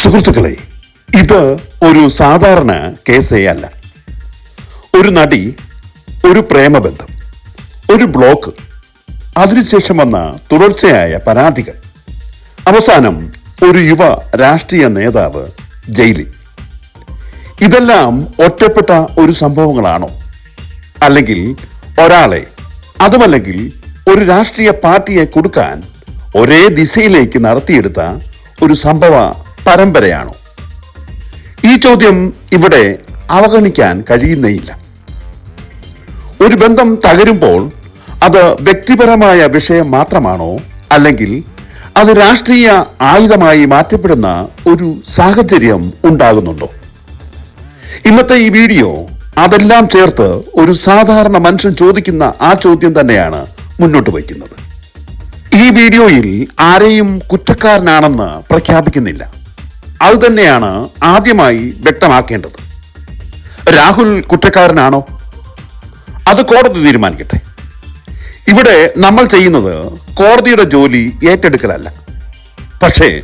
സുഹൃത്തുക്കളെ ഇത് ഒരു സാധാരണ കേസേ അല്ല ഒരു നടി ഒരു പ്രേമബന്ധം ഒരു ബ്ലോക്ക് അതിനുശേഷം വന്ന തുടർച്ചയായ പരാതികൾ. അവസാനം ഒരു യുവ രാഷ്ട്രീയ നേതാവ് ജയിലിൽ. ഇതെല്ലാം ഒറ്റപ്പെട്ട ഒരു സംഭവങ്ങളാണോ? അല്ലെങ്കിൽ ഒരാളെ അതുമല്ലെങ്കിൽ ഒരു രാഷ്ട്രീയ പാർട്ടിയെ കൊടുക്കാൻ ഒരേ ദിശയിലേക്ക് നടത്തിയെടുത്ത ഒരു സംഭവ പരമ്പരയാണോ? ഈ ചോദ്യം ഇവിടെ അവഗണിക്കാൻ കഴിയുന്നേയില്ല. ഒരു ബന്ധം തകരുമ്പോൾ അത് വ്യക്തിപരമായ വിഷയം മാത്രമാണോ? അല്ലെങ്കിൽ അത് രാഷ്ട്രീയ ആയുധമായി മാറ്റപ്പെടുന്ന ഒരു സാഹചര്യം ഉണ്ടാകുന്നുണ്ടോ? ഇന്നത്തെ ഈ വീഡിയോ അതെല്ലാം ചേർത്ത് ഒരു സാധാരണ മനുഷ്യൻ ചോദിക്കുന്ന ആ ചോദ്യം തന്നെയാണ് മുന്നോട്ട് വയ്ക്കുന്നത്. ഈ വീഡിയോയിൽ ആരെയും കുറ്റക്കാരനാണെന്ന് പ്രഖ്യാപിക്കുന്നില്ല. അത് തന്നെയാണ് ആദ്യമായി വ്യക്തമാക്കേണ്ടത്. രാഹുൽ കുറ്റക്കാരനാണോ? അത് കോടതി തീരുമാനിക്കട്ടെ. ഇവിടെ നമ്മൾ ചെയ്യുന്നത് കോടതിയുടെ ജോലി ഏറ്റെടുക്കലല്ല. പക്ഷേ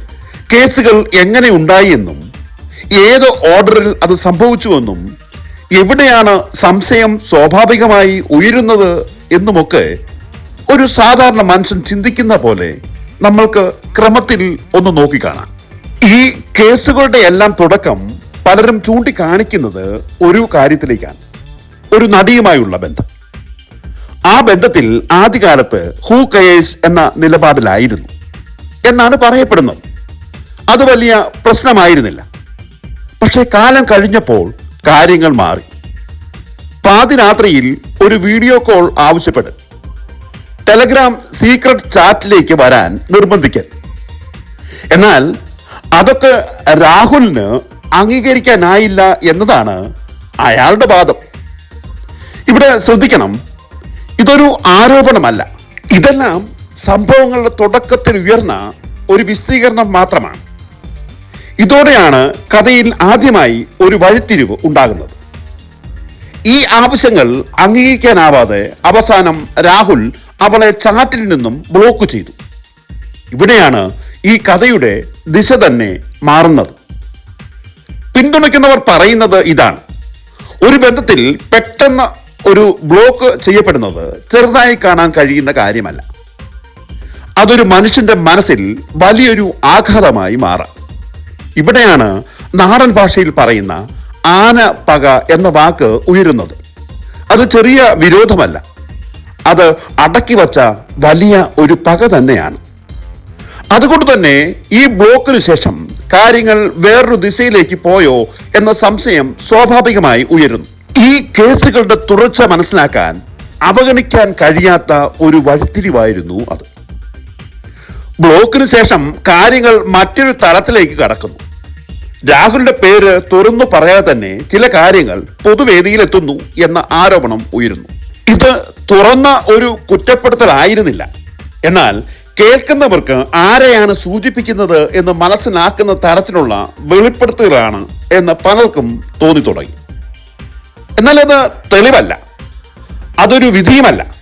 കേസുകൾ എങ്ങനെ ഉണ്ടായി എന്നും ഏത് ഓർഡറിൽ അത് സംഭവിച്ചുവെന്നും എവിടെയാണ് സംശയം സ്വാഭാവികമായി ഉയരുന്നത് എന്നുമൊക്കെ ഒരു സാധാരണ മനുഷ്യൻ ചിന്തിക്കുന്ന പോലെ നമ്മൾക്ക് ക്രമത്തിൽ ഒന്ന് നോക്കിക്കാണാം. ഈ കേസുകളുടെ എല്ലാം തുടക്കം പലരും ചൂണ്ടിക്കാണിക്കുന്നത് ഒരു കാര്യത്തിലേക്കാണ്. ഒരു നടിയുമായുള്ള ബന്ധം. ആ ബന്ധത്തിൽ ആദ്യകാലത്ത് ഹൂ കയേഴ്സ് എന്ന നിലപാടിലായിരുന്നു എന്നാണ് പറയപ്പെടുന്നത്. അത് വലിയ പ്രശ്നമായിരുന്നില്ല. പക്ഷേ കാലം കഴിഞ്ഞപ്പോൾ കാര്യങ്ങൾ മാറി. പാതിരാത്രിയിൽ ഒരു വീഡിയോ കോൾ ആവശ്യപ്പെടും ടെലഗ്രാം സീക്രട്ട് ചാറ്റിലേക്ക് വരാൻ നിർബന്ധിക്കൽ. എന്നാൽ അതൊക്കെ രാഹുലിന് അംഗീകരിക്കാനായില്ല എന്നതാണ് അയാളുടെ വാദം. ഇവിടെ ശ്രദ്ധിക്കണം ഇതൊരു ആരോപണമല്ല. ഇതെല്ലാം സംഭവങ്ങളുടെ തുടക്കത്തിൽ ഉയർന്ന ഒരു വിശദീകരണം മാത്രമാണ്. ഇതോടെയാണ് കഥയിൽ ആദ്യമായി ഒരു വഴിത്തിരിവ് ഉണ്ടാകുന്നത്. ഈ ആവശ്യങ്ങൾ അംഗീകരിക്കാനാവാതെ അവസാനം രാഹുൽ അവളെ ചാറ്റിൽ നിന്നും ബ്ലോക്ക് ചെയ്തു. ഇവിടെയാണ് ഈ കഥയുടെ ദിശ തന്നെ മാറുന്നത്. പിന്തുണയ്ക്കുന്നവർ പറയുന്നത് ഇതാണ്. ഒരു ബന്ധത്തിൽ പെട്ടെന്ന് ഒരു ബ്ലോക്ക് ചെയ്യപ്പെടുന്നത് ചെറുതായി കാണാൻ കഴിയുന്ന കാര്യമല്ല. അതൊരു മനുഷ്യന്റെ മനസ്സിൽ വലിയൊരു ആഘാതമായി മാറാം. ഇവിടെയാണ് നാടൻ ഭാഷയിൽ പറയുന്ന ആന പക എന്ന വാക്ക് ഉയരുന്നത്. അത് ചെറിയ വിരോധമല്ല. അത് അടക്കി വച്ച വലിയ ഒരു പക തന്നെയാണ്. അതുകൊണ്ട് തന്നെ ഈ ബ്ലോക്കിന് ശേഷം കാര്യങ്ങൾ വേറൊരു ദിശയിലേക്ക് പോയോ എന്ന സംശയം സ്വാഭാവികമായി ഉയരുന്നു. ഈ കേസുകളുടെ തുടർച്ച മനസ്സിലാക്കാൻ അവഗണിക്കാൻ കഴിയാത്ത ഒരു വഴിത്തിരിവായിരുന്നു അത്. ബ്ലോക്കിന് ശേഷം കാര്യങ്ങൾ മറ്റൊരു തലത്തിലേക്ക് കടക്കുന്നു. രാഹുലിന്റെ പേര് തുറന്നു പറയാതെ തന്നെ ചില കാര്യങ്ങൾ പൊതുവേദിയിലെത്തുന്നു എന്ന ആരോപണം ഉയരുന്നു. ഇത് തുറന്ന ഒരു കുറ്റപ്പെടുത്തലായിരുന്നില്ല. എന്നാൽ കേൾക്കുന്നവർക്ക് ആരെയാണ് സൂചിപ്പിക്കുന്നത് എന്ന് മനസ്സിലാക്കുന്ന തരത്തിലുള്ള വെളിപ്പെടുത്തലാണ് എന്ന് പലർക്കും തോന്നി തുടങ്ങി. എന്നാൽ അത് തെളിവല്ല. അതൊരു വിധിയുമല്ല.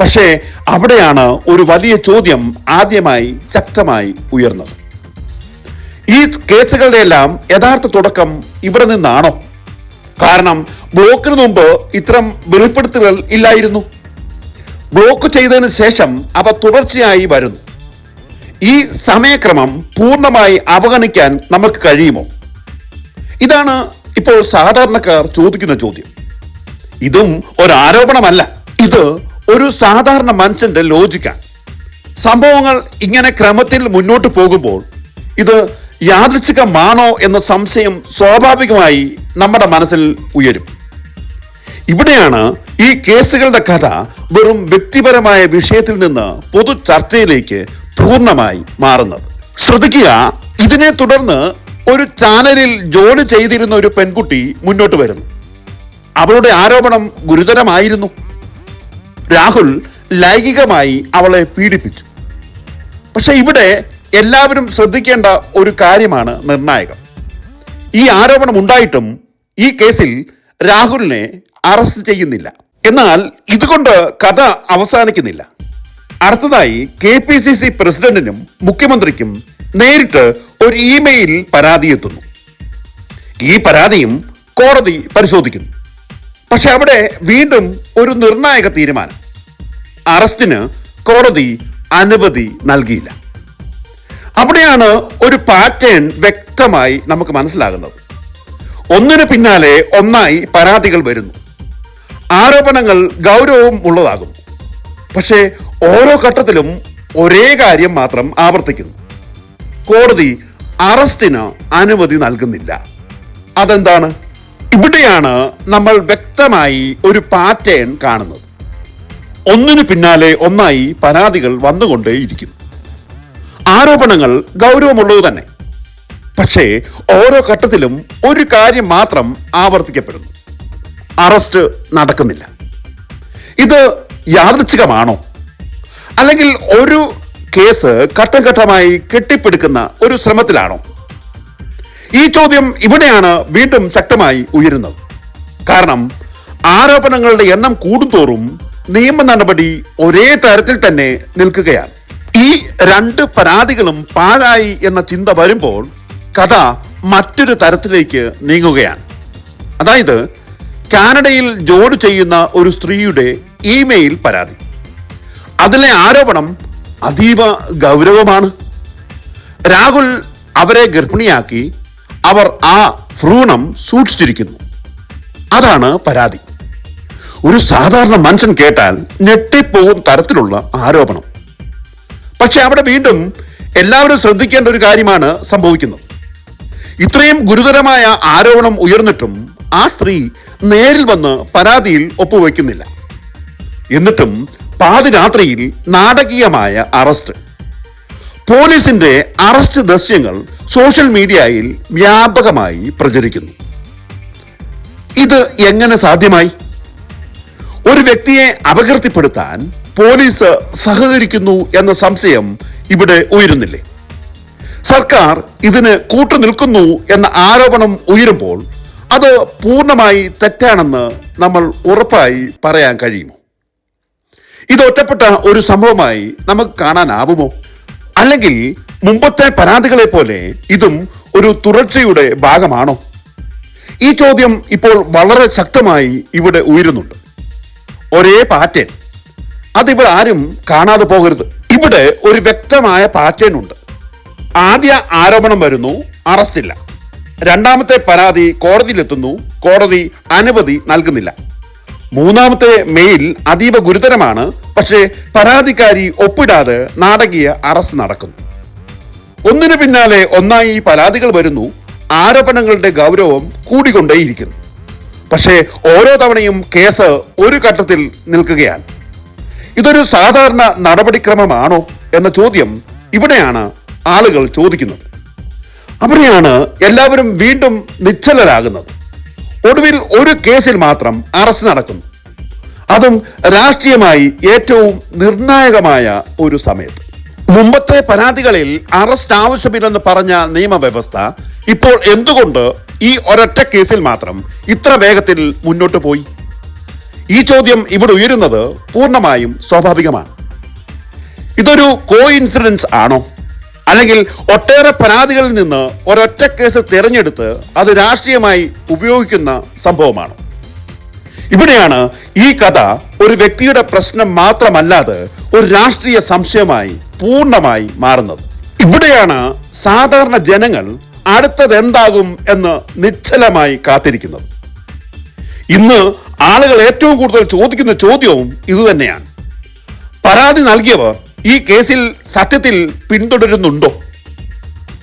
പക്ഷേ അവിടെയാണ് ഒരു വലിയ ചോദ്യം ആദ്യമായി ശക്തമായി ഉയർന്നത്. ഈ കേസുകളുടെ എല്ലാം യഥാർത്ഥ തുടക്കം ഇവിടെ നിന്നാണോ? കാരണം ബ്ലോക്കിന് മുമ്പ് ഇത്തരം വെളിപ്പെടുത്തലുകൾ ഇല്ലായിരുന്നു. ബ്ലോക്ക് ചെയ്തതിന് ശേഷം അവ തുടർച്ചയായി വരുന്നു. ഈ സമയക്രമം പൂർണമായി അവഗണിക്കാൻ നമുക്ക് കഴിയുമോ? ഇതാണ് ഇപ്പോൾ സാധാരണക്കാർ ചോദിക്കുന്ന ചോദ്യം. ഇതും ഒരു ആരോപണമല്ല ഇത് ഒരു സാധാരണ മനുഷ്യന്റെ ലോജിക്കാണ് സംഭവങ്ങൾ ഇങ്ങനെ ക്രമത്തിൽ മുന്നോട്ട് പോകുമ്പോൾ ഇത് യാദൃച്ഛികമാണോ എന്ന സംശയം സ്വാഭാവികമായി നമ്മുടെ മനസ്സിൽ ഉയരും. ഇവിടെയാണ് ഈ കേസുകളുടെ കഥ വെറും വ്യക്തിപരമായ വിഷയത്തിൽ നിന്ന് പൊതു ചർച്ചയിലേക്ക് പൂർണമായി മാറുന്നത്. ശ്രദ്ധിക്കുക ഇതിനെ തുടർന്ന് ഒരു ചാനലിൽ ജോലി ചെയ്തിരുന്ന ഒരു പെൺകുട്ടി മുന്നോട്ട് വരുന്നു. അവളുടെ ആരോപണം ഗുരുതരമായിരുന്നു. രാഹുൽ ലൈംഗികമായി അവളെ പീഡിപ്പിച്ചു. പക്ഷെ ഇവിടെ എല്ലാവരും ശ്രദ്ധിക്കേണ്ട ഒരു കാര്യമാണ് നിർണായകം. ഈ ആരോപണം ഉണ്ടായിട്ടും ഈ കേസിൽ രാഹുലിനെ അറസ്റ്റ് ചെയ്യുന്നില്ല. എന്നാൽ ഇതുകൊണ്ട് കഥ അവസാനിക്കുന്നില്ല. അടുത്തതായി കെ പി സി സി പ്രസിഡന്റിനും മുഖ്യമന്ത്രിക്കും നേരിട്ട് ഒരു ഇമെയിൽ പരാതി എത്തുന്നു. ഈ പരാതിയും കോടതി പരിശോധിക്കുന്നു. പക്ഷെ അവിടെ വീണ്ടും ഒരു നിർണായക തീരുമാനം. അറസ്റ്റിന് കോടതി അനുമതി നൽകിയില്ല. അവിടെയാണ് ഒരു പാറ്റേൺ വ്യക്തമായി നമുക്ക് മനസ്സിലാകുന്നത്. ഒന്നിനു പിന്നാലെ ഒന്നായി പരാതികൾ വരുന്നു. ആരോപണങ്ങൾ ഗൗരവവും ഉള്ളതാകുന്നു പക്ഷേ ഓരോ ഘട്ടത്തിലും ഒരേ കാര്യം മാത്രം ആവർത്തിക്കുന്നു. കോടതി അറസ്റ്റിന് അനുമതി നൽകുന്നില്ല. അതെന്താണ്? ഇവിടെയാണ് നമ്മൾ വ്യക്തമായി ഒരു പാറ്റേൺ കാണുന്നത്. ഒന്നിനു പിന്നാലെ ഒന്നായി പരാതികൾ വന്നുകൊണ്ടേയിരിക്കുന്നു ആരോപണങ്ങൾ ഗൗരവമുള്ളത് തന്നെ. പക്ഷേ ഓരോ ഘട്ടത്തിലും ഒരു കാര്യം മാത്രം ആവർത്തിക്കപ്പെടുന്നു. അറസ്റ്റ് നടക്കുന്നില്ല. ഇത് യാദൃച്ഛികമാണോ? അല്ലെങ്കിൽ ഒരു കേസ് ഘട്ടം ഘട്ടമായി കെട്ടിപ്പടുക്കുന്ന ഒരു ശ്രമത്തിലാണോ? ഈ ചോദ്യം ഇവിടെയാണ് വീണ്ടും ശക്തമായി ഉയരുന്നത്. കാരണം ആരോപണങ്ങളുടെ എണ്ണം കൂടുന്തോറും നിയമ നടപടി ഒരേ തരത്തിൽ തന്നെ നിൽക്കുകയാണ്. ഈ രണ്ട് പരാതികളും പാഴായി എന്ന ചിന്ത വരുമ്പോൾ കഥ മറ്റൊരു തരത്തിലേക്ക് നീങ്ങുകയാണ്. അതായത് കാനഡയിൽ ജോലി ചെയ്യുന്ന ഒരു സ്ത്രീയുടെ ഇമെയിൽ പരാതി. അതിലെ ആരോപണം അതീവ ഗൗരവമാണ്. രാഹുൽ അവരെ ഗർഭിണിയാക്കി അവർ ആ ഭ്രൂണം സൂക്ഷിച്ചിരിക്കുന്നു. അതാണ് പരാതി. ഒരു സാധാരണ മനുഷ്യൻ കേട്ടാൽ ഞെട്ടിപ്പോകും തരത്തിലുള്ള ആരോപണം. പക്ഷെ അവിടെ വീണ്ടും എല്ലാവരും ശ്രദ്ധിക്കേണ്ട ഒരു കാര്യമാണ് സംഭവിക്കുന്നത്. ഇത്രയും ഗുരുതരമായ ആരോപണം ഉയർന്നിട്ടും ആ സ്ത്രീ നേരിൽ വന്ന് പരാതിയിൽ ഒപ്പുവെക്കുന്നില്ല. എന്നിട്ടും പാതിരാത്രിയിൽ നാടകീയമായ അറസ്റ്റ്. പോലീസിന്റെ അറസ്റ്റ് ദൃശ്യങ്ങൾ സോഷ്യൽ മീഡിയയിൽ വ്യാപകമായി പ്രചരിക്കുന്നു. ഇത് എങ്ങനെ സാധ്യമായി? ഒരു വ്യക്തിയെ അപകീർത്തിപ്പെടുത്താൻ പോലീസ് സഹകരിക്കുന്നു എന്ന സംശയം ഇവിടെ ഉയരുന്നില്ലേ? സർക്കാർ ഇതിന് കൂട്ടുനിൽക്കുന്നു എന്ന ആരോപണം ഉയരുമ്പോൾ അത് പൂർണമായി തെറ്റാണെന്ന് നമ്മൾ ഉറപ്പായി പറയാൻ കഴിയുമോ? ഇത് ഒറ്റപ്പെട്ട ഒരു സംഭവമായി നമുക്ക് കാണാനാവുമോ? അല്ലെങ്കിൽ മുമ്പത്തെ പരാതികളെ പോലെ ഇതും ഒരു തുടർച്ചയുടെ ഭാഗമാണോ? ഈ ചോദ്യം ഇപ്പോൾ വളരെ ശക്തമായി ഇവിടെ ഉയരുന്നുണ്ട്. ഒരേ പാറ്റേൺ. അതിവിടെ ആരും കാണാതെ പോകരുത്. ഇവിടെ ഒരു വ്യക്തമായ പാറ്റേൺ ഉണ്ട്. ആദ്യ ആരോപണം വരുന്നു അറസ്റ്റില്ല. രണ്ടാമത്തെ പരാതി കോടതിയിലെത്തുന്നു. കോടതി അനുമതി നൽകുന്നില്ല. മൂന്നാമത്തെ മെയിൽ അതീവ ഗുരുതരമാണ്. പക്ഷേ പരാതിക്കാരി ഒപ്പിടാതെ നാടകീയ അറസ്റ്റ് നടക്കുന്നു. ഒന്നിനു പിന്നാലെ ഒന്നായി പരാതികൾ വരുന്നു. ആരോപണങ്ങളുടെ ഗൗരവം കൂടിക്കൊണ്ടേയിരിക്കുന്നു. പക്ഷേ ഓരോ തവണയും കേസ് ഒരു ഘട്ടത്തിൽ നിൽക്കുകയാണ്. ഇതൊരു സാധാരണ നടപടിക്രമമാണോ എന്ന ചോദ്യം ഇവിടെയാണ് ആളുകൾ ചോദിക്കുന്നത്. അവിടെയാണ് എല്ലാവരും വീണ്ടും നിശ്ചലരാകുന്നത്. ഒടുവിൽ ഒരു കേസിൽ മാത്രം അറസ്റ്റ് നടക്കുന്നു. അതും രാഷ്ട്രീയമായി ഏറ്റവും നിർണായകമായ ഒരു സമയത്ത്. മുമ്പത്തെ പരാതികളിൽ അറസ്റ്റ് ആവശ്യമില്ലെന്ന് പറഞ്ഞ നിയമവ്യവസ്ഥ ഇപ്പോൾ എന്തുകൊണ്ട് ഈ ഒരൊറ്റ കേസിൽ മാത്രം ഇത്ര വേഗത്തിൽ മുന്നോട്ട് പോയി? ഈ ചോദ്യം ഇവിടെ ഉയരുന്നത് പൂർണമായും സ്വാഭാവികമാണ്. ഇതൊരു കോ ഇൻസിഡൻസ് ആണോ? അല്ലെങ്കിൽ ഒട്ടേറെ പരാതികളിൽ നിന്ന് ഒരൊറ്റ കേസ് തിരഞ്ഞെടുത്ത് അത് രാഷ്ട്രീയമായി ഉപയോഗിക്കുന്ന സംഭവമാണ്. ഇവിടെയാണ് ഈ കഥ ഒരു വ്യക്തിയുടെ പ്രശ്നം മാത്രമല്ലാതെ ഒരു രാഷ്ട്രീയ സംശയമായി പൂർണമായി മാറുന്നത്. ഇവിടെയാണ് സാധാരണ ജനങ്ങൾ അടുത്തത് എന്താകും എന്ന് നിശ്ചലമായി കാത്തിരിക്കുന്നത്. ഇന്ന് ആളുകൾ ഏറ്റവും കൂടുതൽ ചോദിക്കുന്ന ചോദ്യവും ഇതുതന്നെയാണ്. പരാതി നൽകിയവർ ഈ കേസിൽ സത്യത്തിൽ പിന്തുടരുന്നുണ്ടോ?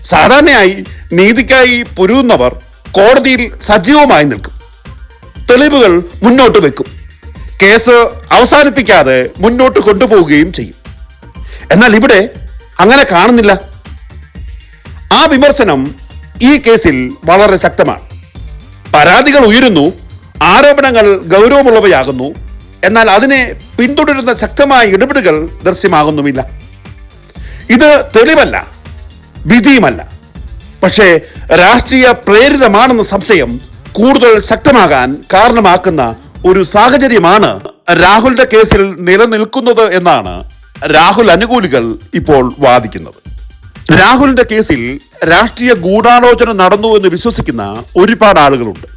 സാധാരണയായി നീതിക്കായി പൊരുതുന്നവർ കോടതിയിൽ സജീവമായി നിൽക്കും. തെളിവുകൾ മുന്നോട്ട് വെക്കും. കേസ് അവസാനിപ്പിക്കാതെ മുന്നോട്ട് കൊണ്ടുപോവുകയും ചെയ്യും. എന്നാൽ ഇവിടെ അങ്ങനെ കാണുന്നില്ല. ആ വിമർശനം ഈ കേസിൽ വളരെ ശക്തമാണ്. പരാതികൾ ഉയരുന്നു ആരോപണങ്ങൾ ഗൗരവമുള്ളവയാകുന്നു എന്നാൽ അതിനെ പിന്തുടരുന്ന ശക്തമായ ഇടപെടലുകൾ ദൃശ്യമാകുന്നുമില്ല. ഇത് തെളിവല്ല വിധിയുമല്ല. പക്ഷേ രാഷ്ട്രീയ പ്രേരിതമാണെന്ന സംശയം കൂടുതൽ ശക്തമാകാൻ കാരണമാക്കുന്ന ഒരു സാഹചര്യമാണ് രാഹുലിന്റെ കേസിൽ നിലനിൽക്കുന്നത് എന്നാണ് രാഹുൽ അനുകൂലികൾ ഇപ്പോൾ വാദിക്കുന്നത്. രാഹുലിന്റെ കേസിൽ രാഷ്ട്രീയ ഗൂഢാലോചന നടന്നു എന്ന് വിശ്വസിക്കുന്ന ഒരുപാട് ആളുകളുണ്ട്.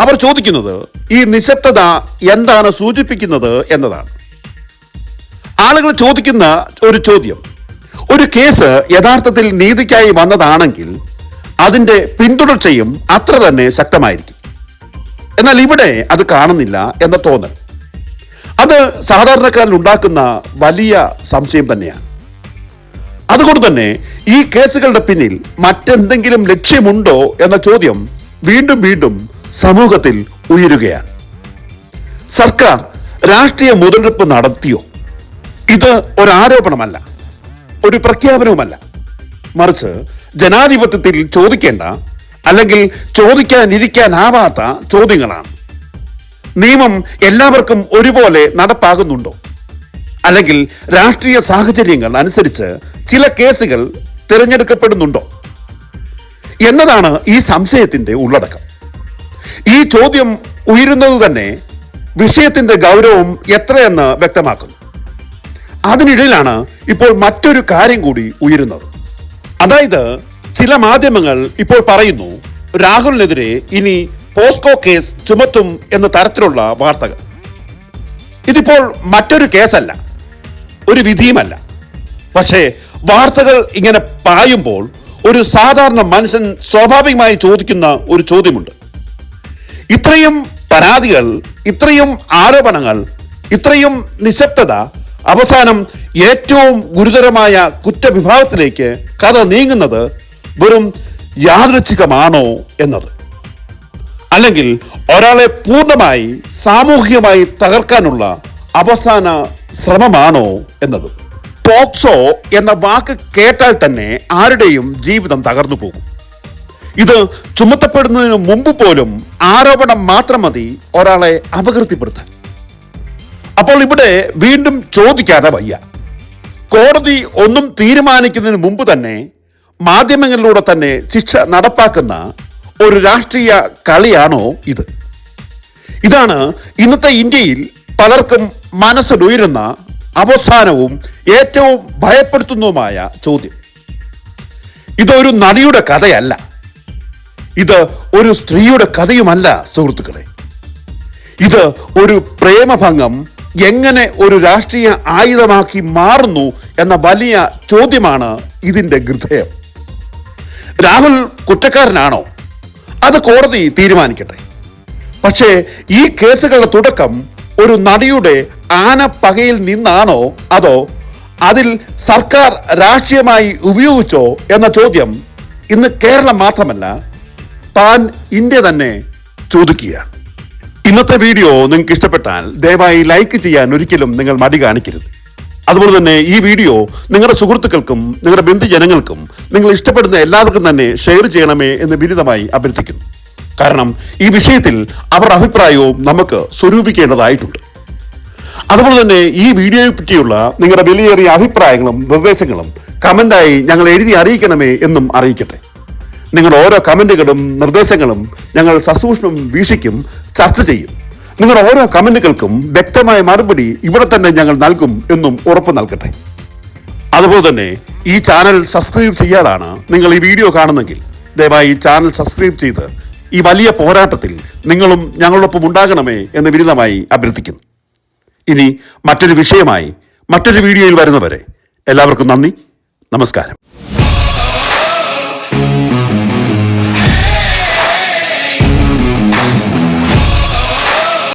അവർ ചോദിക്കുന്നത് ഈ നിശബ്ദത എന്താണ് സൂചിപ്പിക്കുന്നത് എന്നതാണ്. ആളുകൾ ചോദിക്കുന്ന ഒരു ചോദ്യം. ഒരു കേസ് യഥാർത്ഥത്തിൽ നീതിക്കായി വന്നതാണെങ്കിൽ അതിന്റെ പിന്തുടർച്ചയും അത്ര തന്നെ ശക്തമായിരിക്കും. എന്നാൽ ഇവിടെ അത് കാണുന്നില്ല എന്ന തോന്നൽ. അത് സാധാരണക്കാരിൽ ഉണ്ടാക്കുന്ന വലിയ സംശയം തന്നെയാണ്. അതുകൊണ്ട് തന്നെ ഈ കേസുകളുടെ പിന്നിൽ മറ്റെന്തെങ്കിലും ലക്ഷ്യമുണ്ടോ എന്ന ചോദ്യം വീണ്ടും വീണ്ടും സമൂഹത്തിൽ ഉയരുകയാണ്. സർക്കാർ രാഷ്ട്രീയ മുതലെടുപ്പ് നടത്തിയോ? ഇത് ഒരാരോപണമല്ല ഒരു പ്രഖ്യാപനവുമല്ല. മറിച്ച് ജനാധിപത്യത്തിൽ ചോദിക്കേണ്ട അല്ലെങ്കിൽ ചോദിക്കാനിരിക്കാനാവാത്ത ചോദ്യങ്ങളാണ്. നിയമം എല്ലാവർക്കും ഒരുപോലെ നടപ്പാകുന്നുണ്ടോ? അല്ലെങ്കിൽ രാഷ്ട്രീയ സാഹചര്യങ്ങൾ അനുസരിച്ച് ചില കേസുകൾ തിരഞ്ഞെടുക്കപ്പെടുന്നുണ്ടോ? എന്നതാണ് ഈ സംശയത്തിന്റെ ഉള്ളടക്കം. ഈ ചോദ്യം ഉയരുന്നത് തന്നെ വിഷയത്തിന്റെ ഗൗരവം എത്രയെന്ന് വ്യക്തമാക്കുന്നു. അതിനിടയിലാണ് ഇപ്പോൾ മറ്റൊരു കാര്യം കൂടി ഉയരുന്നത്. അതായത് ചില മാധ്യമങ്ങൾ ഇപ്പോൾ പറയുന്നു രാഹുലിനെതിരെ ഇനി പോസ്കോ കേസ് ചുമത്തും എന്ന തരത്തിലുള്ള വാർത്തകൾ. ഇതിപ്പോൾ മറ്റൊരു കേസല്ല ഒരു വിധിയുമല്ല. പക്ഷേ വാർത്തകൾ ഇങ്ങനെ പായുമ്പോൾ ഒരു സാധാരണ മനുഷ്യൻ സ്വാഭാവികമായി ചോദിക്കുന്ന ഒരു ചോദ്യമുണ്ട്. ഇത്രയും പരാതികൾ ഇത്രയും ആരോപണങ്ങൾ ഇത്രയും നിശബ്ദത അവസാനം ഏറ്റവും ഗുരുതരമായ കുറ്റവിഭാഗത്തിലേക്ക് കഥ നീങ്ങുന്നത് വെറും യാദൃച്ഛികമാണോ എന്നത്. അല്ലെങ്കിൽ ഒരാളെ പൂർണമായി സാമൂഹികമായി തകർക്കാനുള്ള അവസാന ശ്രമമാണോ എന്നത്. പോക്സോ എന്ന വാക്ക് കേട്ടാൽ തന്നെ ആരുടെയും ജീവിതം തകർന്നു പോകും. ഇത് ചുമത്തപ്പെടുന്നതിന് മുമ്പ് പോലും ആരോപണം മാത്രം മതി ഒരാളെ അപകീർത്തിപ്പെടുത്താൻ. അപ്പോൾ ഇവിടെ വീണ്ടും ചോദിക്കാതെ വയ്യ. കോടതി ഒന്നും തീരുമാനിക്കുന്നതിന് മുമ്പ് തന്നെ മാധ്യമങ്ങളിലൂടെ തന്നെ ശിക്ഷ നടപ്പാക്കുന്ന ഒരു രാഷ്ട്രീയ കളിയാണോ ഇത്. ഇതാണ് ഇന്നത്തെ ഇന്ത്യയിൽ പലർക്കും മനസ്സിലുയരുന്ന അവസാനവും ഏറ്റവും ഭയപ്പെടുത്തുന്നതുമായ ചോദ്യം. ഇതൊരു നടിയുടെ കഥയല്ല. ഇത് ഒരു സ്ത്രീയുടെ കഥയുമല്ല സുഹൃത്തുക്കളെ. ഇത് ഒരു പ്രേമഭംഗം എങ്ങനെ ഒരു രാഷ്ട്രീയ ആയുധമാക്കി മാറുന്നു എന്ന വലിയ ചോദ്യമാണ് ഇതിന്റെ ഗൃഹയം രാഹുൽ കുറ്റക്കാരനാണോ? അത് കോടതി തീരുമാനിക്കട്ടെ. പക്ഷേ ഈ കേസുകളുടെ തുടക്കം ഒരു നടിയുടെ ആനപ്പകയിൽ നിന്നാണോ അതോ അതിൽ സർക്കാർ രാഷ്ട്രീയമായി ഉപയോഗിച്ചോ എന്ന ചോദ്യം ഇന്ന് കേരളം മാത്രമല്ല താൻ ഇന്ത്യ തന്നെ ചോദിക്കുകയാണ്. ഇന്നത്തെ വീഡിയോ നിങ്ങൾക്ക് ഇഷ്ടപ്പെട്ടാൽ ദയവായി ലൈക്ക് ചെയ്യാൻ ഒരിക്കലും നിങ്ങൾ മടി കാണിക്കരുത്. അതുപോലെ തന്നെ ഈ വീഡിയോ നിങ്ങളുടെ സുഹൃത്തുക്കൾക്കും നിങ്ങളുടെ ബന്ധുജനങ്ങൾക്കും നിങ്ങൾ ഇഷ്ടപ്പെടുന്ന എല്ലാവർക്കും തന്നെ ഷെയർ ചെയ്യണമേ എന്ന് വിനിതമായി അഭ്യർത്ഥിക്കുന്നു. കാരണം ഈ വിഷയത്തിൽ അവരുടെ അഭിപ്രായവും നമുക്ക് സ്വരൂപിക്കേണ്ടതായിട്ടുണ്ട്. അതുപോലെ തന്നെ ഈ വീഡിയോയെ പറ്റിയുള്ള നിങ്ങളുടെ വിലയേറിയ അഭിപ്രായങ്ങളും നിർദ്ദേശങ്ങളും കമന്റായി ഞങ്ങൾ എഴുതി അറിയിക്കണമേ എന്നും അറിയിക്കട്ടെ. നിങ്ങളുടെ ഓരോ കമന്റുകളും നിർദ്ദേശങ്ങളും ഞങ്ങൾ സസൂക്ഷ്മം വീക്ഷിക്കും ചർച്ച ചെയ്യും. നിങ്ങളുടെ ഓരോ കമന്റുകൾക്കും വ്യക്തമായ മറുപടി ഇവിടെ തന്നെ ഞങ്ങൾ നൽകും എന്നും ഉറപ്പ് നൽകട്ടെ. അതുപോലെ തന്നെ ഈ ചാനൽ സബ്സ്ക്രൈബ് ചെയ്യാതാണ് നിങ്ങൾ ഈ വീഡിയോ കാണുന്നെങ്കിൽ. ദയവായി ചാനൽ സബ്സ്ക്രൈബ് ചെയ്ത് ഈ വലിയ പോരാട്ടത്തിൽ നിങ്ങളും ഞങ്ങളോടൊപ്പം ഉണ്ടാകണമേ എന്ന് വിരുദ്ധമായി അഭ്യർത്ഥിക്കുന്നു. ഇനി മറ്റൊരു വിഷയമായി മറ്റൊരു വീഡിയോയിൽ വരുന്നവരെ എല്ലാവർക്കും നന്ദി നമസ്കാരം.